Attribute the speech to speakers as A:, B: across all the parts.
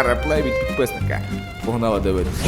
A: Реплей від підписника. Погнали дивитися.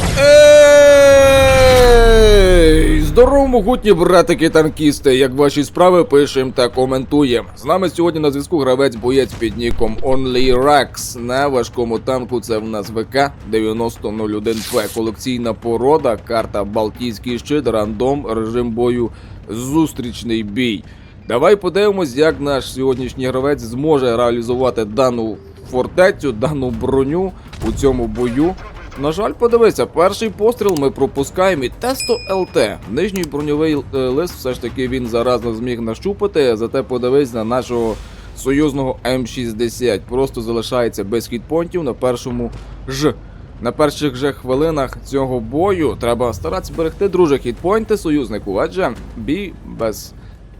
A: Здорово, могутні братики танкісти! Як ваші справи пишем та коментуємо. З нами сьогодні на зв'язку гравець боєць під ніком OnlyRax. На важкому танку це в нас ВК 9001П. Колекційна порода, карта Балтійський щит, рандом, режим бою, зустрічний бій. Давай подивимось, як наш сьогоднішній гравець зможе реалізувати дану фортецю, дану броню у цьому бою. На жаль, подивися, перший постріл ми пропускаємо і тесто ЛТ. Нижній броньовий е, лист все ж таки він зараз не зміг нащупати, зате подивись на нашого союзного М60. Просто залишається без хітпонтів на першому ж. На перших же хвилинах цього бою треба старатися берегти друже хітпойнти союзнику, адже бій без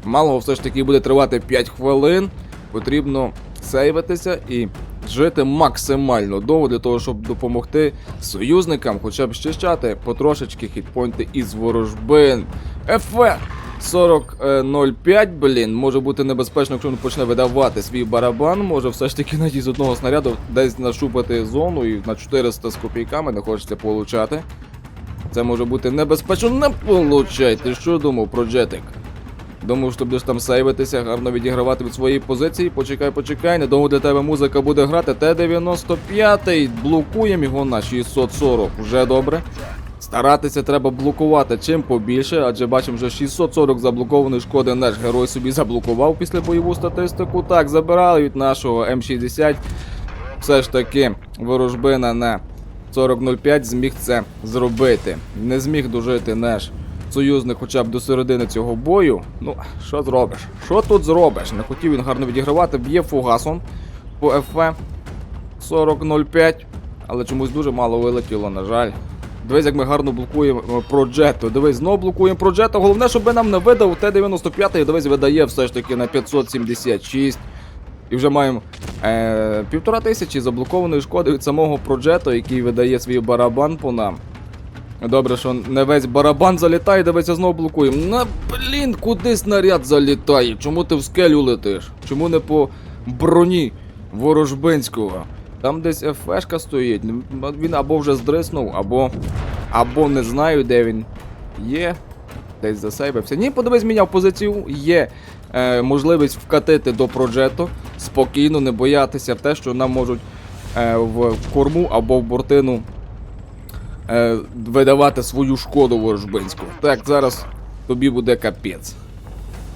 A: малого все ж таки буде тривати 5 хвилин. Потрібно сейвитися і жити максимально довго для того, щоб допомогти союзникам, хоча б щищати потрошечки хітпойнти із ворожбин. ФВ 40.05, блін, може бути небезпечно, якщо він почне видавати свій барабан. Може все ж таки надій з одного снаряду десь нашупати зону і на 400 з копійками не хочеться получати. Це може бути небезпечно. Не получай. Ти що думав про джетик? Думав, що будеш там сейвитися, гарно відігравати від своєї позиції. Почекай, почекай, недовго для тебе музика буде грати. Т-95, блокуємо його на 640. Вже добре. Старатися треба блокувати чим побільше, адже бачимо, вже 640 заблокованої шкоди наш герой собі заблокував після бойову статистику. Так, забирали від нашого М60. Все ж таки, ворожбина на 40.05 зміг це зробити. Не зміг дожити наш союзник хоча б до середини цього бою. Ну, що зробиш? Що тут зробиш? Не хотів він гарно відігравати, б'є фугасом по ФВ 40.05, але чомусь дуже мало вилетіло, на жаль. Дивись, як ми гарно блокуємо е, Дивись, знову блокуємо Проджетто. Головне, щоб нам не видав Т-95, і дивись, видає все ж таки на 576. І вже маємо е, півтора тисячі заблокованої шкоди від самого Проджетто, який видає свій барабан по нам. Добре, що не весь барабан залітає, дивися, знову блокуємо. На блін, куди снаряд залітає? Чому ти в скелю летиш? Чому не по броні ворожбинського? Там десь ФФшка стоїть. Він або вже здриснув, або. або не знаю, де він є. Десь засейвився. Ні, подивись, міняв позицію. Є е, можливість вкатити до проджету, спокійно, не боятися те, що нам можуть е, в корму або в бортину е, видавати свою шкоду ворожбинську. Так, зараз тобі буде капець.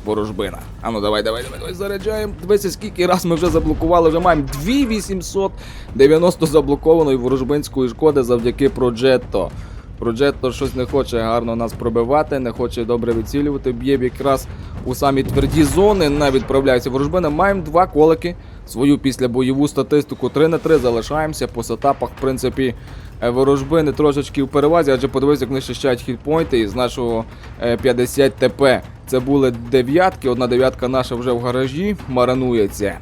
A: Ворожбина. Ану, давай, давай, давай, давай, заряджаємо. Дивися, скільки раз ми вже заблокували, вже маємо 2890 заблокованої ворожбинської шкоди завдяки Проджетто. Проджетто щось не хоче гарно нас пробивати, не хоче добре відцілювати, б'є якраз у самі тверді зони, не відправляється ворожбина. Маємо два колики, свою післябойову статистику 3 на 3 залишаємося по сетапах, в принципі, е, ворожбини трошечки в перевазі, адже подивись, як вони щищають хітпойнти із нашого е, 50 ТП. Це були дев'ятки, одна дев'ятка наша вже в гаражі маранується.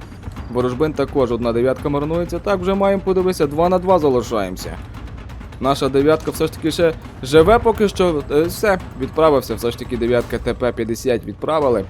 A: Ворожбин також одна дев'ятка марнується. Так, вже маємо подивитися, 2 на 2 залишаємося. Наша дев'ятка все ж таки ще живе поки що. Е, Все, відправився. Все ж таки дев'ятка ТП-50 відправили.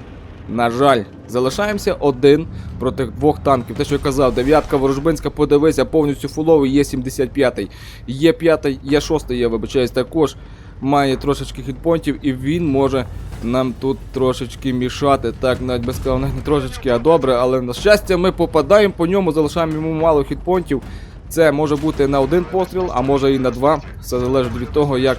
A: На жаль, залишаємося один проти двох танків. Те, що я казав, дев'ятка ворожбинська, подивися, повністю фуловий, є 75-й, є 5-й, є 6-й, я вибачаюсь, також має трошечки хітпонтів, і він може нам тут трошечки мішати. Так, навіть без сказав, не трошечки, а добре, але на щастя, ми попадаємо по ньому, залишаємо йому мало хітпонтів. Це може бути на один постріл, а може і на два. Все залежить від того, як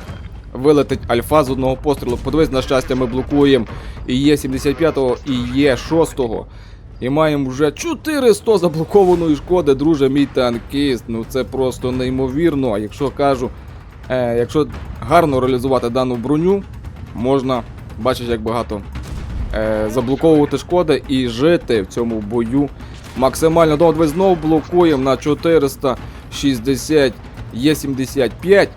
A: вилетить альфа з одного пострілу. Подивись, на щастя, ми блокуємо і є 75-го, і є 6-го. І маємо вже 400 заблокованої шкоди, друже, мій танкіст. Ну це просто неймовірно. А якщо кажу, е, якщо гарно реалізувати дану броню, можна бачиш, як багато е, заблоковувати шкоди і жити в цьому бою максимально. Дома ви знову блокуємо на 460 Є75.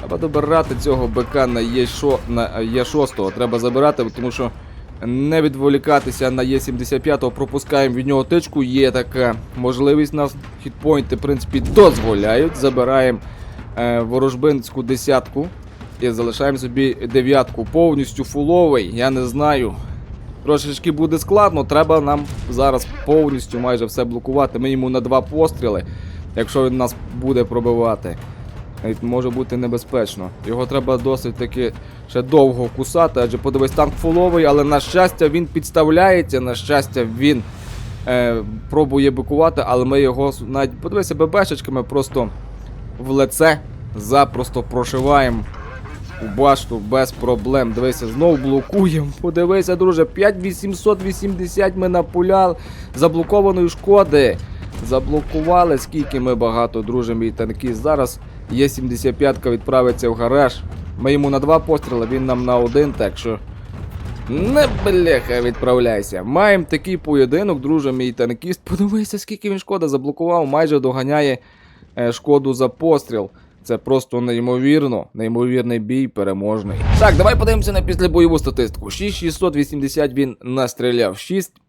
A: Треба добирати цього БК на Є6, на Є6. Треба забирати, тому що не відволікатися на Є75, пропускаємо від нього тичку. Є така можливість нас. Хітпойнти, в принципі, дозволяють. Забираємо е, ворожбинську десятку. І залишаємо собі дев'ятку. Повністю фуловий, я не знаю. Трошечки буде складно, треба нам зараз повністю майже все блокувати. Ми йому на два постріли. якщо він нас буде пробивати. Навіть може бути небезпечно. Його треба досить таки ще довго кусати, адже подивись, танк фуловий, але на щастя він підставляється, на щастя, він е, пробує бикувати, але ми його навіть подивися ББшечками просто в лице запросто прошиваємо у башту без проблем. Дивися, знов блокуємо. Подивися, друже, 5880 ми напуляли заблокованої шкоди. Заблокували, скільки ми багато, друже, мій танкіст. Зараз є 75-ка відправиться в гараж. Ми йому на два постріли, він нам на один, так що. Не бляха, відправляйся. Маємо такий поєдинок, друже, мій танкіст. Подивися, скільки він шкода заблокував, майже доганяє е, шкоду за постріл. Це просто неймовірно, неймовірний бій, переможний. Так, давай подивимося на післябойову статистику. 6680 він настріляв, 6 е,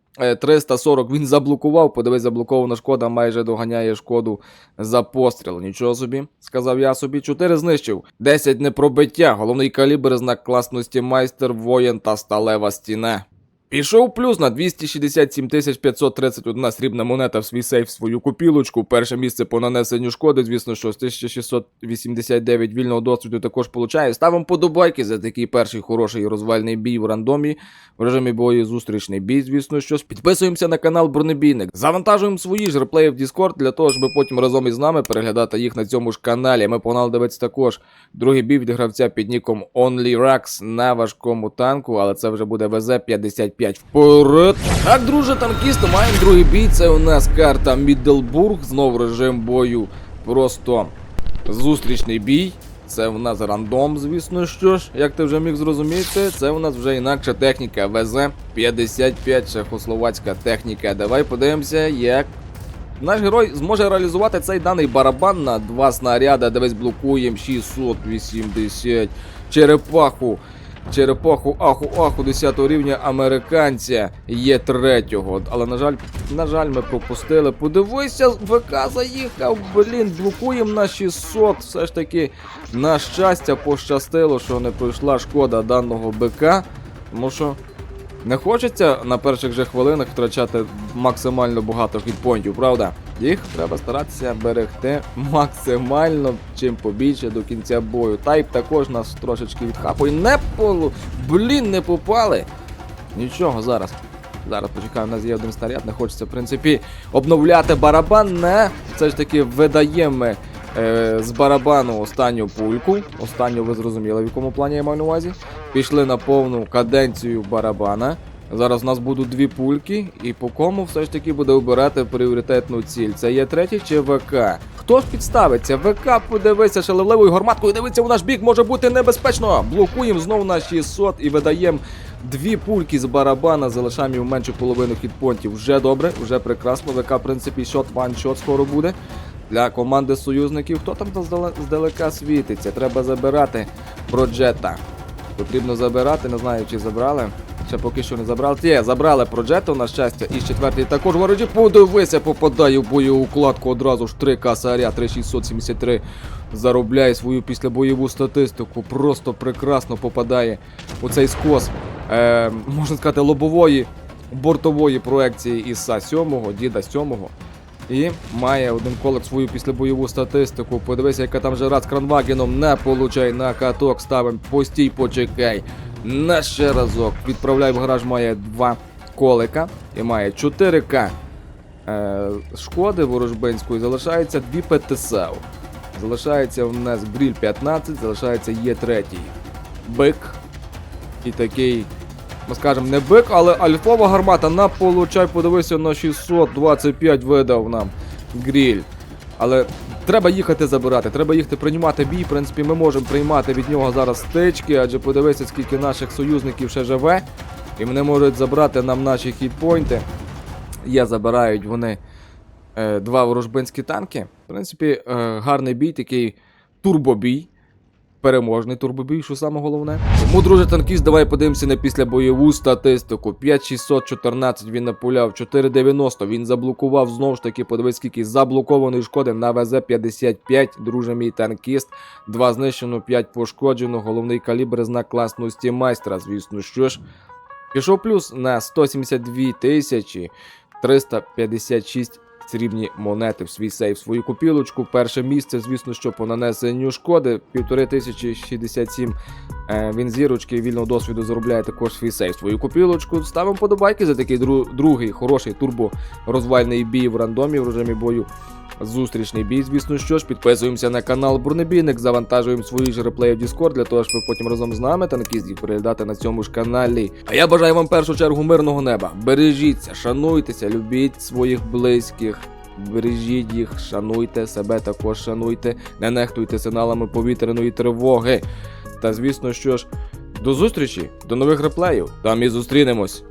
A: 340 він заблокував. Подивись, заблокована шкода майже доганяє шкоду за постріл. Нічого собі, сказав я собі. 4 знищив, 10 непробиття. Головний калібр, знак класності майстер, воїн та сталева стіна. Пішов плюс на 267 531 срібна монета в свій сейф, свою купілочку. Перше місце по нанесенню шкоди, звісно, що з 1689 вільного досвіду також получає. Ставимо подобайки за такий перший хороший розвальний бій в рандомі. В режимі бою зустрічний бій, звісно, що підписуємося на канал Бронебійник. Завантажуємо свої ж реплеї в Discord для того, щоб потім разом із нами переглядати їх на цьому ж каналі. Ми погнали дивитися також другий бій від гравця під ніком OnlyRax на важкому танку, але це вже буде ВЗ-55 вперед. Так, друже, танкісти, маємо другий бій. Це у нас карта Міддлбург, знов режим бою. Просто зустрічний бій. Це в нас рандом, звісно що ж, як ти вже міг зрозуміти, це у нас вже інакша техніка ВЗ-55, чехословацька техніка. Давай подивимося, як наш герой зможе реалізувати цей даний барабан на два снаряди. Дивись, блокуємо 680 черепаху. Черепаху аху аху 10 рівня американця є третього. Але на жаль, на жаль, ми пропустили. Подивися, ВК заїхав. Блін, блокуємо на 600. Все ж таки, на щастя, пощастило, що не пройшла шкода даного БК. Тому що не хочеться на перших же хвилинах втрачати максимально багато хітпоінтів, правда? Їх треба старатися берегти максимально чим побільше до кінця бою. Тайп також нас трошечки відхапує. Не полу. Блін, не попали. Нічого, зараз. Зараз почекаємо, у нас є один снаряд, не хочеться, в принципі, обновляти барабан. Не, все ж таки видаємо е, з барабану останню пульку. Останню ви зрозуміли, в якому плані я маю на увазі. Пішли на повну каденцію барабана. Зараз у нас будуть дві пульки, і по кому все ж таки буде обирати пріоритетну ціль. Це є третій чи ВК? Хто ж підставиться? ВК подивися шалевливою гарматкою, дивиться у наш бік, може бути небезпечно. Блокуємо знову на 600 і видаємо дві пульки з барабана, залишаємо їм меншу половину хітпонтів. Вже добре, вже прекрасно. ВК, в принципі, шот ваншот скоро буде. Для команди союзників, хто там здалека світиться? Треба забирати проджета. Потрібно забирати, не знаю, чи забрали. Ще поки що не забрали. Є, забрали проджета, на щастя. І четвертий також ворожі. Подивися, попадає в бойову укладку одразу ж 3 касаря, 3673. Заробляє свою післябойову статистику. Просто прекрасно попадає у цей скос, е, можна сказати, лобової бортової проекції ІСа 7-го, діда 7-го. І має один колик свою післябойову статистику. Подивися, яка там жара з кранвагеном. Не получай на каток, ставим. Постій, почекай. На ще разок. Відправляй в гараж, має два колика і має 4К е, шкоди ворожбинської. Залишається дві ПТСАУ. Залишається в нас бріль 15, залишається Є3. Бик. І такий ми скажемо, не бик, але альфова гармата на получай, подивися на 625 видав нам гріль. Але треба їхати забирати, треба їхати приймати бій. В принципі, ми можемо приймати від нього зараз стечки, адже подивися, скільки наших союзників ще живе. І вони можуть забрати нам наші хітпойнти. Є, забирають вони е, два ворожбинські танки. В принципі, е, гарний бій, такий турбобій. Переможний турбобій, що саме головне. Тому, друже танкіст, давай подивимося на післябойову статистику. 5614 він напуляв, 490 він заблокував знову ж таки, подивись, скільки заблокованої шкоди на ВЗ-55, друже мій танкіст. 2 знищено, 5 пошкоджено, головний калібр знак класності майстра, звісно що ж. Пішов плюс на 172 тисячі 356 срібні монети в свій сейф, свою купілочку. Перше місце, звісно, що по нанесенню шкоди 1567 Е, Він зірочки вільного досвіду заробляє також свій сейф, свою копілочку. Ставимо подобайки за такий дру- другий хороший турбо розвальний бій в рандомі в режимі бою. Зустрічний бій, звісно, що ж, підписуємося на канал Бурнебійник, завантажуємо свої ж реплеї в Discord для того, щоб потім разом з нами та танкістів переглядати на цьому ж каналі. А я бажаю вам в першу чергу мирного неба. Бережіться, шануйтеся, любіть своїх близьких. Бережіть їх, шануйте себе, також шануйте, не нехтуйте сигналами повітряної тривоги. Та звісно, що ж, до зустрічі, до нових реплеїв. Там і зустрінемось.